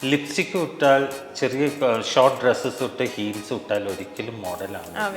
Lipstick ഇട്ടാൽ ചെറിയ short dresses ഇട്ട് ഹീൽസ് ഇട്ടാൽ ഒരിക്കലും മോഡലാണ്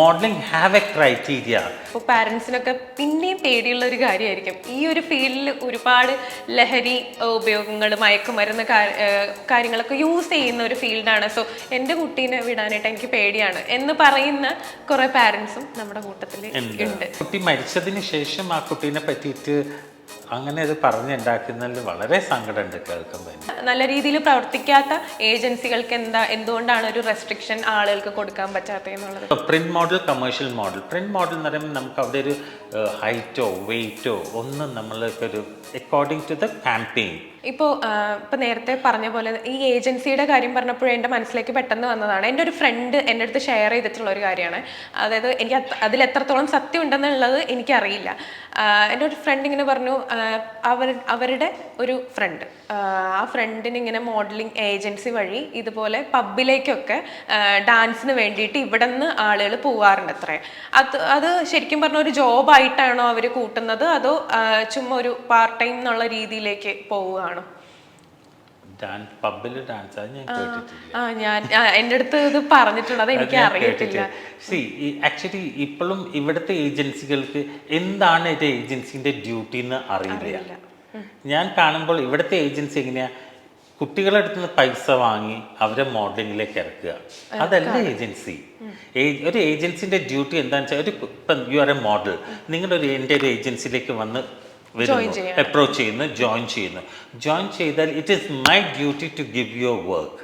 മോഡലിംഗ് ഹാവ് എ ക്രൈറ്റീരിയ ഇപ്പോൾ പാരൻസിനൊക്കെ പിന്നെയും പേടിയുള്ള ഒരു കാര്യമായിരിക്കും. ഈ ഒരു ഫീൽഡിൽ ഒരുപാട് ലഹരി ഉപയോഗങ്ങൾ മയക്കുമരുന്ന് കാര്യങ്ങളൊക്കെ യൂസ് ചെയ്യുന്ന ഒരു ഫീൽഡാണ് സോ എന്റെ കുട്ടീനെ വിടാനായിട്ട് എനിക്ക് പേടിയാണ്. എന്ന് പറയുന്ന കുറേ പാരൻസും നമ്മുടെ കൂട്ടത്തിൽ ഉണ്ട്. കുട്ടി മരിച്ചതിന് ശേഷം ആ കുട്ടീനെ പറ്റിയിട്ട് അങ്ങനെ അത് പറഞ്ഞുണ്ടാക്കുന്നതിൽ വളരെ സങ്കടമുണ്ട് കേൾക്കുമ്പോൾ. നല്ല രീതിയിൽ പ്രവർത്തിക്കാത്ത ഏജൻസികൾക്ക് എന്താ എന്തുകൊണ്ടാണ് ഒരു റെസ്ട്രിക്ഷൻ ആളുകൾക്ക് കൊടുക്കാൻ പറ്റാത്തതെന്നുള്ളത് print model commercial model print model എന്ന് പറയുമ്പോൾ നമുക്ക് അവിടെ ഒരു ഹൈറ്റോ വെയ്റ്റോ ഒന്നും നമ്മൾ ഇപ്പോൾ ഒരു അക്കോർഡിംഗ് ടു ദ ക്യാമ്പയിൻ ഇപ്പോൾ ഇപ്പോൾ നേരത്തെ പറഞ്ഞ പോലെ ഈ ഏജൻസിയുടെ കാര്യം പറഞ്ഞപ്പോഴേ എന്റെ മനസ്സിലേക്ക് പെട്ടെന്ന് വന്നതാണ്. എന്റെ ഒരു ഫ്രണ്ട് എന്റെ അടുത്ത് ഷെയർ ചെയ്തിട്ടുള്ള ഒരു കാര്യമാണ്. അതായത് എനിക്ക് അതിൽ എത്രത്തോളം സത്യം ഉണ്ടെന്നുള്ളത് എനിക്കറിയില്ല. എന്റെ ഒരു ഫ്രണ്ട് ഇങ്ങനെ പറഞ്ഞു അവർ അവരുടെ ഒരു ഫ്രണ്ട് ആ ഫ്രണ്ടിന് ഇങ്ങനെ മോഡലിംഗ് ഏജൻസി വഴി ഇതുപോലെ പബ്ബിലേക്കൊക്കെ ഡാൻസിന് വേണ്ടിയിട്ട് ഇവിടെ നിന്ന് ആളുകൾ പോവാറുണ്ട് അത്രേ. അത് അത് ശരിക്കും പറഞ്ഞ ഒരു ജോബായിട്ടാണോ അവർ കൂട്ടുന്നത്? അതോ ചുമ്മാ ഒരു പാർട്ട് ടൈം എന്നുള്ള രീതിയിലേക്ക് പോവുകയാണോ? പബ്ബിൽ ഡാൻസ്. അത് ഞാൻ കേട്ടിട്ടില്ല. ആ ഞാൻ ആ, എന്റെ അടുത്ത് ഇത് പറഞ്ഞിട്ടുണ്ട്. അത് എനിക്ക് അറിയത്തില്ല. സി ആക്ച്വലി ഇപ്പോഴും ഇവിടുത്തെ ഏജൻസികൾക്ക് എന്താണ് ഒരു ഏജൻസിന്റെ ഡ്യൂട്ടി എന്ന് അറിയില്ല. ഞാൻ കാണുമ്പോൾ ഇവിടുത്തെ ഏജൻസി എങ്ങനെയാ? കുട്ടികളുടെ അടുത്ത് നിന്ന് പൈസ വാങ്ങി അവരെ മോഡലിംഗിലേക്ക് ഇറക്കുക. അതല്ല ഏജൻസി. ഒരു ഏജൻസിന്റെ ഡ്യൂട്ടി എന്താണെന്ന് വെച്ചാൽ ഒരു ഇപ്പം യു ആർ എ മോഡൽ നിങ്ങളൊരു എന്റെ ഒരു ഏജൻസിയിലേക്ക് വന്ന് വരുന്നു. അപ്രോച്ച് ചെയ്യുന്നു ജോയിൻ ചെയ്യുന്നു. ജോയിൻ ചെയ്താൽ it is my duty to give your work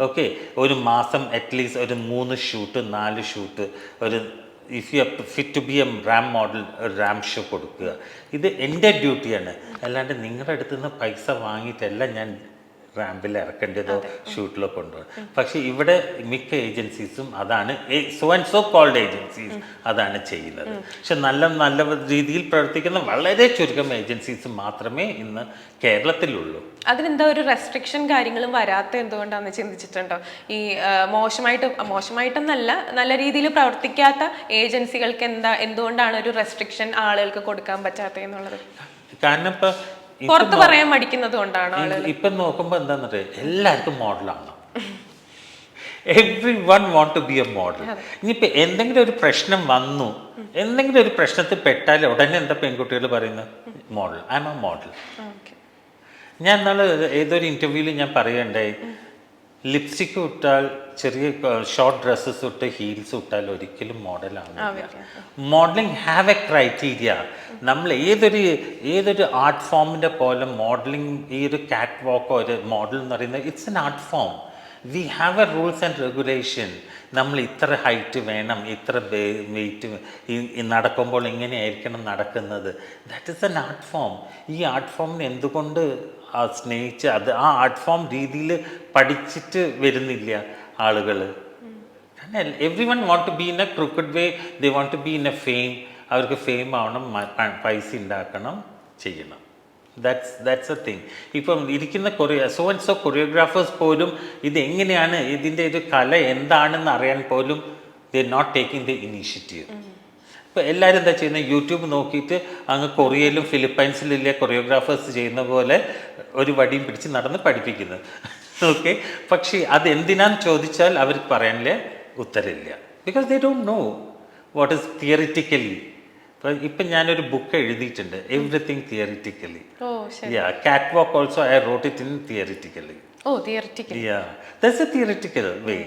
okay ഒരു മാസം അറ്റ്ലീസ്റ്റ് ഒരു മൂന്ന് ഷൂട്ട് നാല് ഷൂട്ട് ഒരു if you fit to be am ramp model ഒരു റാം ഷോ കൊടുക്കുക. ഇത് എന്റെ ഡ്യൂട്ടിയാണ് അല്ലാണ്ട് നിങ്ങളുടെ അടുത്ത് നിന്ന് പൈസ വാങ്ങിയിട്ടല്ല ഞാൻ റാമ്പിൽ ഇറക്കേണ്ടതോ ഷൂട്ടിലോ കൊണ്ടുപോകണം പക്ഷെ ഇവിടെ മിക്ക ഏജൻസീസും അതാണ് so and so called agencies അതാണ് ചെയ്യുന്നത്. പക്ഷെ നല്ല നല്ല രീതിയിൽ പ്രവർത്തിക്കുന്ന വളരെ ചുരുക്കം ഏജൻസീസ് മാത്രമേ ഇന്ന് കേരളത്തിലുള്ളൂ. അതിനെന്താ ഒരു റെസ്ട്രിക്ഷൻ കാര്യങ്ങളും വരാത്ത എന്തുകൊണ്ടാണെന്ന് ചിന്തിച്ചിട്ടുണ്ടോ? ഈ മോശമായിട്ട് മോശമായിട്ടൊന്നല്ല നല്ല രീതിയിൽ പ്രവർത്തിക്കാത്ത ഏജൻസികൾക്ക് എന്താ എന്തുകൊണ്ടാണ് ഒരു റെസ്ട്രിക്ഷൻ ആളുകൾക്ക് കൊടുക്കാൻ പറ്റാത്തതെന്നുള്ളത് കാരണം ഇപ്പം ഇപ്പൊ പുറത്ത് പറയാൻ മടിക്കുന്നത് കൊണ്ടാണ് ഇ- ഇപ്പൊ നോക്കുമ്പോ എന്താന്ന് പറയാ എല്ലാവർക്കും മോഡലാണ്? Everyone want to be a model ഇനിയിപ്പോ എന്തെങ്കിലും ഒരു പ്രശ്നം വന്നു എന്തെങ്കിലും ഒരു പ്രശ്നത്തിൽ പെട്ടാൽ ഉടനെ എന്താ പെൺകുട്ടികൾ പറയുന്നത്? Model I am a model ഞാൻ എന്നാൽ ഏതൊരു ഇന്റർവ്യൂവിൽ ഞാൻ പറയുകയുണ്ടായി ലിപ്സ്റ്റിക് ഇട്ടാൽ ചെറിയ ഷോർട്ട് ഡ്രസ്സസ് ഇട്ട് ഹീൽസ് ഇട്ടാൽ ഒരിക്കലും മോഡലാണ് മോഡലിംഗ് ഹാവ് എ ക്രൈറ്റീരിയ നമ്മൾ ഏതൊരു ഏതൊരു ആർട്ട് ഫോമിന്റെ പോലെ മോഡലിംഗ് ഈ ഒരു കാറ്റ് വാക്കോ ഒരു മോഡൽ എന്ന് പറയുന്നത് it's an art form we have a rules and regulation നമ്മൾ ഇത്ര ഹൈറ്റ് വേണം ഇത്ര വെയിറ്റ് നടക്കുമ്പോൾ ഇങ്ങനെയായിരിക്കണം നടക്കുന്നത്. That is an art form ഈ ആർട്ട് ഫോമിന് എന്തുകൊണ്ട് സ്നേഹിച്ച് അത് ആ ആർട്ട് ഫോം രീതിയിൽ പഠിച്ചിട്ട് വരുന്നില്ല ആളുകൾ everyone want to be in a cricket way they want to be in a fame അവർക്ക് ഫെയിം ആവണം പൈസ ഉണ്ടാക്കണം ചെയ്യണം. ദാറ്റ്സ് ദാറ്റ്സ് എ തിങ് ഇപ്പം ഇരിക്കുന്ന കൊറിയ സോ ആൻഡ് സോ കൊറിയോഗ്രാഫേഴ്സ് പോലും ഇത് എങ്ങനെയാണ് ഇതിന്റെ ഒരു കല എന്താണെന്ന് അറിയാൻ പോലും the not taking the initiative ഇപ്പം എല്ലാവരും എന്താ ചെയ്യുന്നത് യൂട്യൂബ് നോക്കിയിട്ട് അങ്ങ് കൊറിയയിലും ഫിലിപ്പൈൻസിലെ കൊറിയോഗ്രാഫേഴ്സ് ചെയ്യുന്ന പോലെ ഒരു വടിയും പിടിച്ച് നടന്ന് പഠിപ്പിക്കുന്നത് ഓക്കെ പക്ഷേ അത് എന്തിനാന്ന് ചോദിച്ചാൽ അവർക്ക് പറയാനില്ല? ഉത്തരമില്ല. Because they don't know what is theoretically ഇപ്പം ഇപ്പം ഞാനൊരു ബുക്ക് എഴുതിയിട്ടുണ്ട്. Everything theoretically yeah catwalk also I wrote it in theoretically oh theoretically yeah that's a theoretical way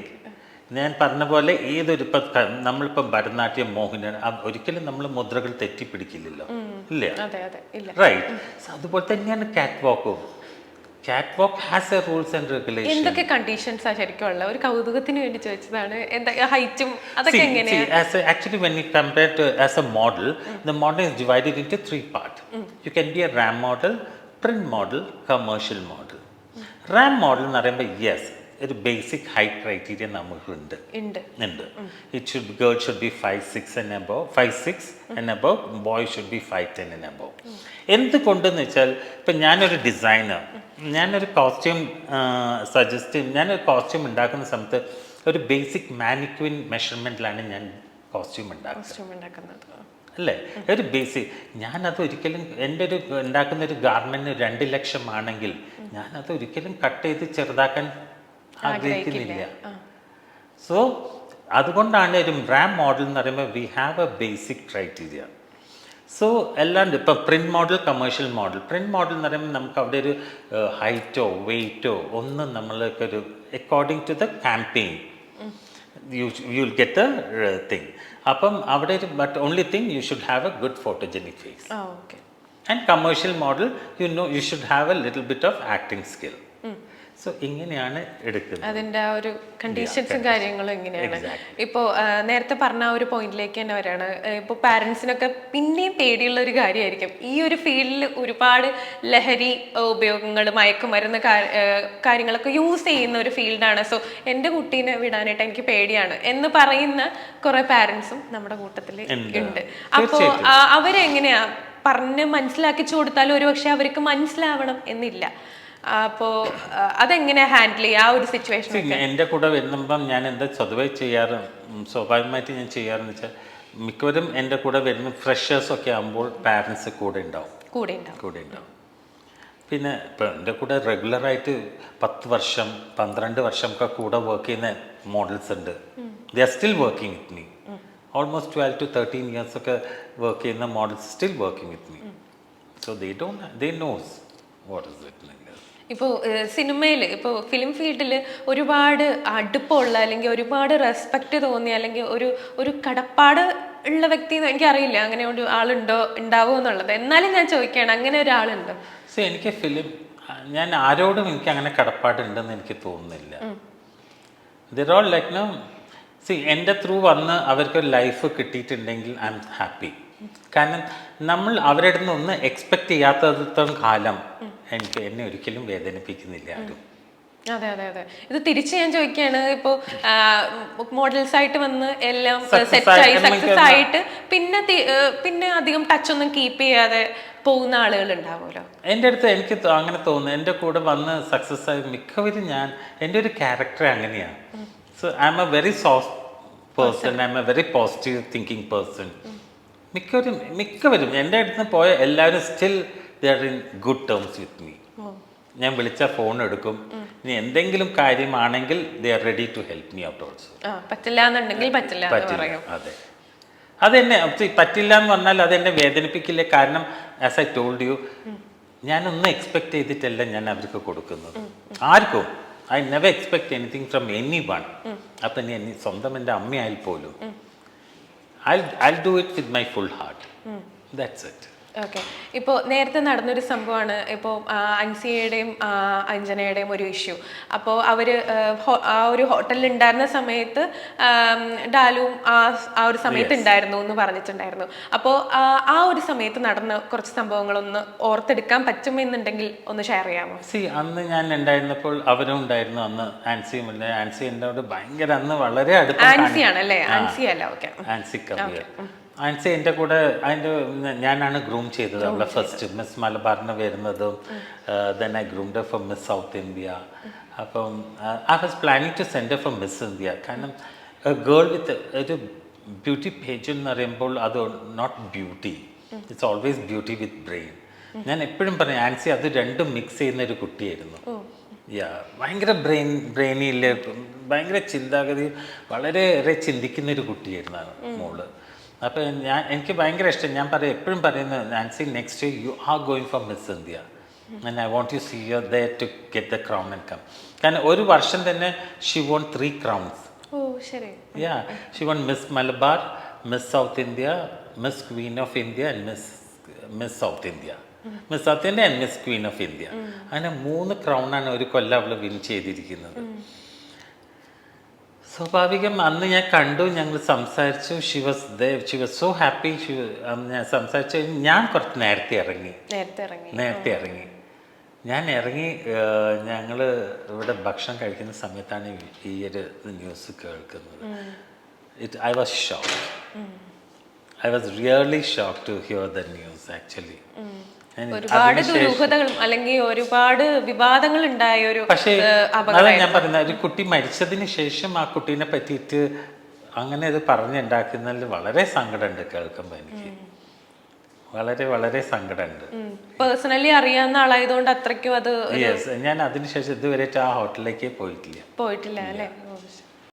ഞാൻ പറഞ്ഞ പോലെ ഏതൊരു ഇപ്പം നമ്മളിപ്പം ഭരതനാട്യം മോഹിനി അത് ഒരിക്കലും നമ്മൾ മുദ്രകൾ തെറ്റിപ്പിടിക്കില്ലല്ലോ. ഇല്ലേ? റൈറ്റ് അതുപോലെ തന്നെയാണ് കാറ്റ് വാക്കും catwalk has a rules and regulation എന്തൊക്കെ കണ്ടീഷൻസാ ശരിക്കും ഉള്ള ഒരു കൗതുകത്തിന് വേണ്ടി ചോദിച്ചതാണ്. എന്താ ഹൈറ്റും അതൊക്കെ എങ്ങനെയാ? as a, actually, when you compare as a model model, model model is in two three part you can be a ramp model print model commercial model ramp model എന്ന് പറയുമ്പോൾ യെസ് ഒരു ബേസിക് ഹൈറ്റ് ക്രൈറ്റീരിയ നമുക്കുണ്ട്. ഉണ്ട്. ഉണ്ട്. It should girl should be five six and above five six and above boy should be five ten and above എന്തുകൊണ്ടെന്ന് വെച്ചാൽ ഇപ്പം ഞാനൊരു ഡിസൈനർ ഞാനൊരു കോസ്റ്റ്യൂം സജസ്റ്റ് ഞാനൊരു കോസ്റ്റ്യൂം ഉണ്ടാക്കുന്ന സമയത്ത് ഒരു ബേസിക് മാനിക്വിൻ മെഷർമെന്റിലാണ് ഞാൻ കോസ്റ്റ്യൂം ഉണ്ടാക്കുന്നത്. അല്ലേ? ഒരു ബേസിക് ഞാനത് ഒരിക്കലും എന്റെ ഒരു ഉണ്ടാക്കുന്ന ഒരു ഗാർമെന്റിന് രണ്ട് ലക്ഷം ആണെങ്കിൽ ഞാനത് ഒരിക്കലും കട്ട് ചെയ്ത് ചെറുതാക്കാൻ ആഗ്രഹിക്കുന്നില്ല. സോ അതുകൊണ്ടാണ് ഒരു റാം മോഡൽ എന്ന് പറയുമ്പോൾ we have a basic criteria so എല്ലാം ഇപ്പം print model commercial model print model എന്ന് പറയുമ്പോൾ നമുക്ക് അവിടെ ഒരു ഹൈറ്റോ വെയ്റ്റോ ഒന്നും നമ്മൾക്കൊരു according to the campaign you you will get a thing അപ്പം അവിടെ ഒരു but only thing you should have a good photogenic face and commercial model you know you should have a little bit of acting skill so ഇങ്ങനെയാണ് എടുക്കുന്നത്. അതിന്റെ ആ ഒരു കണ്ടീഷൻസും കാര്യങ്ങളും എങ്ങനെയാണ് ഇപ്പോ ഇപ്പോൾ നേരത്തെ പറഞ്ഞ ആ ഒരു പോയിന്റിലേക്ക് തന്നെ വരാണ്. ഇപ്പോൾ പാരന്റ്സിനൊക്കെ പിന്നെയും പേടിയുള്ള ഒരു കാര്യമായിരിക്കും. ഈ ഒരു ഫീൽഡിൽ ഒരുപാട് ലഹരി ഉപയോഗങ്ങൾ മയക്കുമരുന്ന് കാര്യങ്ങളൊക്കെ യൂസ് ചെയ്യുന്ന ഒരു ഫീൽഡാണ് സോ എന്റെ കുട്ടീനെ വിടാനായിട്ട് എനിക്ക് പേടിയാണ്. എന്ന് പറയുന്ന കുറെ പാരന്റ്സും നമ്മുടെ കൂട്ടത്തിൽ ഉണ്ട്. അപ്പോ അപ്പോൾ അവരെങ്ങനെയാ? പറഞ്ഞ് മനസ്സിലാക്കിച്ചു കൊടുത്താൽ ഒരുപക്ഷെ അവർക്ക് മനസ്സിലാവണം എന്നില്ല. അപ്പോൾ അതെങ്ങനെ ഹാൻഡിൽ ചെയ്യുക? ആ ഒരു സിറ്റുവേഷൻ എന്റെ എന്റെ കൂടെ വരുമ്പം ഞാൻ എന്താ സ്വതവേ ചെയ്യാറ്? സ്വാഭാവികമായിട്ട് ഞാൻ ചെയ്യാറെന്ന് വെച്ചാൽ മിക്കവരും എന്റെ കൂടെ വരുന്ന ഫ്രഷേഴ്സ് ഒക്കെ ആകുമ്പോൾ പാരൻസ് കൂടെ ഉണ്ടാവും. കൂടെ ഉണ്ടാവും. കൂടെ ഉണ്ടാവും. പിന്നെ ഇപ്പം എന്റെ കൂടെ റെഗുലറായിട്ട് പത്ത് വർഷം പന്ത്രണ്ട് വർഷം ഒക്കെ കൂടെ വർക്ക് ചെയ്യുന്ന മോഡൽസ് ഉണ്ട്. They are still working with me almost twelve to thirteen years ഒക്കെ വർക്ക് ചെയ്യുന്ന models still working with me so they don't they knows what is it ഇപ്പോൾ സിനിമയിൽ ഇപ്പോൾ ഫിലിം ഫീൽഡിൽ ഒരുപാട് അടുപ്പമുള്ള അല്ലെങ്കിൽ ഒരുപാട് റെസ്പെക്റ്റ് തോന്നിയ അല്ലെങ്കിൽ ഒരു ഒരു കടപ്പാട് ഉള്ള വ്യക്തി എന്ന് എനിക്കറിയില്ല. അങ്ങനെ ഒരു ആളുണ്ടോ ഉണ്ടാവോ എന്നുള്ളത്. എന്നാലും ഞാൻ ചോദിക്കുകയാണ് അങ്ങനെ ഒരാളുണ്ടോ? സോ എനിക്ക് ഫിലിം ഞാൻ ആരോടും എനിക്ക് അങ്ങനെ കടപ്പാടുണ്ടെന്ന് എനിക്ക് തോന്നുന്നില്ല. They're all like no see എന്റെ ത്രൂ വന്ന് അവർക്ക് ഒരു ലൈഫ് കിട്ടിയിട്ടുണ്ടെങ്കിൽ ഐ എം ഹാപ്പി കാരണം നമ്മൾ അവരുടെ നിന്ന് ഒന്ന് എക്സ്പെക്ട് ചെയ്യാത്തടത്തോളം കാലം എനിക്ക് എന്നെ ഒരിക്കലും വേദനിപ്പിക്കുന്നില്ല ആരും. അതെ അതെ അതെ. ഇത് തിരിച്ച് ഞാൻ ചോദിക്കുകയാണ് ഇപ്പോ മോഡൽസ് ആയിട്ട് വന്ന് എല്ലാം സെറ്റ് ആയി സക്സസ് ആയിട്ട് പിന്നെ പിന്നെ അധികം ടച്ച് ഒന്നും കീപ്പ് ചെയ്യാതെ പോകുന്ന ആളുകൾ ഉണ്ടാവുമല്ലോ? എന്റെ അടുത്ത് എനിക്ക് അങ്ങനെ തോന്നുന്നു. എന്റെ കൂടെ വന്ന് സക്സസ് ആയി മിക്കവരും ഞാൻ എന്റെ ഒരു ക്യാരക്ടർ അങ്ങനെയാണ്. So I am a very soft person I am a very positive thinking person മിക്കവരും മിക്കവരും എന്റെ അടുത്ത് പോയ എല്ലാവരും still they are in good terms with me ഞാൻ വിളിച്ച ഫോൺ എടുക്കും. ഇനി എന്തെങ്കിലും കാര്യമാണെങ്കിൽ they are ready to help me out also ആ പറ്റില്ല എന്നുണ്ടെങ്കിൽ പറ്റില്ല എന്ന് പറയും. അതെ. അതെന്നെ see, പറ്റില്ല എന്ന് പറഞ്ഞാൽ അതെന്നെ വേദനിപ്പിക്കില്ല? കാരണം ആസ് ഐ ടോൾഡ് യു ഞാനൊന്നും എക്സ്പെക്ട് ചെയ്തിട്ടല്ല ഞാൻ അവർക്ക് കൊടുക്കുന്നത്. ആർക്കും. I never expect anything from anyone അപ്പം ഇനി എനി സ്വന്തം എന്റെ അമ്മയായാൽ പോലും. I I do it with my full heart that's it okay. ഇപ്പോൾ നേരത്തെ നടന്നൊരു സംഭവമാണ് ഇപ്പോൾ അൻസിയയുടെയും അഞ്ജനയുടെയും ഒരു ഇഷ്യൂ. അപ്പോൾ അവർ ആ ഒരു ഹോട്ടലിൽ ഉണ്ടായിരുന്ന സമയത്ത് ഡാലും ഡാലുവും ആ ആ ഒരു സമയത്ത് ഉണ്ടായിരുന്നു എന്ന് പറഞ്ഞിട്ടുണ്ടായിരുന്നു. അപ്പോൾ ആ ഒരു സമയത്ത് നടന്ന കുറച്ച് സംഭവങ്ങളൊന്ന് ഓർത്തെടുക്കാൻ പറ്റുമെന്നുണ്ടെങ്കിൽ ഒന്ന് ഷെയർ ചെയ്യാമോ? സി അന്ന് ഞാൻ ഉണ്ടായിരുന്നപ്പോൾ അവരും ഉണ്ടായിരുന്നു. അന്ന് ആൻസിയും അല്ലേ ആൻസി എന്നോട് ഭയങ്കര അന്ന് വളരെ അടുപ്പം ആൻസി ആണല്ലേ ആൻസി അല്ല ഓക്കെ. ആൻസി ആൻസി എന്റെ കൂടെ അതിന്റെ ഞാനാണ് ഗ്രൂം ചെയ്തത്. അവളെ ഫസ്റ്റ് മിസ് മലബാറിന് വരുന്നതും then I groomed for miss south India അപ്പം I was planning to send for miss India കാരണം ഗേൾ വിത്ത് ഒരു ബ്യൂട്ടി പേജ് എന്ന് പറയുമ്പോൾ അത് not beauty it's always beauty with brain ഞാൻ എപ്പോഴും പറയും ആൻസി അത് രണ്ടും മിക്സ് ചെയ്യുന്ന ഒരു കുട്ടിയായിരുന്നു. യാ ഭയങ്കര ബ്രെയിൻ ബ്രെയിനിൽ ഭയങ്കര ചിന്താഗതി വളരെയേറെ ചിന്തിക്കുന്ന ഒരു കുട്ടിയായിരുന്നു മോൾ. അപ്പോൾ ഞാൻ എനിക്ക് ഭയങ്കര ഇഷ്ടം. ഞാൻ പറയും എപ്പോഴും പറയുന്നത് Nancy next you are going for miss India and I want you see you the to get the crown and come കാരണം ഒരു വർഷം തന്നെ she won three crowns yeah she won miss Malabar miss south India miss queen of India and miss miss south India. Miss south India and miss queen of India അങ്ങനെ മൂന്ന് ക്രൗണാണ് ഒരു കൊല്ലം അവൾ win ചെയ്തിരിക്കുന്നത്. സ്വാഭാവികം അന്ന് ഞാൻ കണ്ടു ഞങ്ങൾ സംസാരിച്ചു she was she was so happy she ഞാൻ സംസാരിച്ചു ഞാൻ കുറച്ച് നേരത്തെ ഇറങ്ങി. നേരത്തെ ഇറങ്ങി. ഞാൻ ഇറങ്ങി ഞങ്ങൾ ഇവിടെ ഭക്ഷണം കഴിക്കുന്ന സമയത്താണ് ഈ ഒരു ന്യൂസ് കേൾക്കുന്നത്. It I was shock I was really shock to hear the news actually ഒരുപാട് ദുരൂഹതകളും അല്ലെങ്കിൽ ഒരുപാട് വിവാദങ്ങൾ ഉണ്ടായ ഒരു പക്ഷേ ഞാൻ പറയുന്നത് ഒരു കുട്ടി മരിച്ചതിന് ശേഷം ആ കുട്ടീനെ പറ്റിയിട്ട് അങ്ങനെ അത് പറഞ്ഞുണ്ടാക്കുന്നതിൽ വളരെ സങ്കടമുണ്ട് കേൾക്കുമ്പോൾ എനിക്ക്. വളരെ വളരെ സങ്കടമുണ്ട്. പേഴ്സണലി അറിയാവുന്ന ആളായതുകൊണ്ട് അത്രയ്ക്കും അത് യെസ് ഞാൻ അതിനുശേഷം ഇതുവരെ ആ ഹോട്ടലിലേക്ക് പോയിട്ടില്ല. പോയിട്ടില്ല അല്ലേ.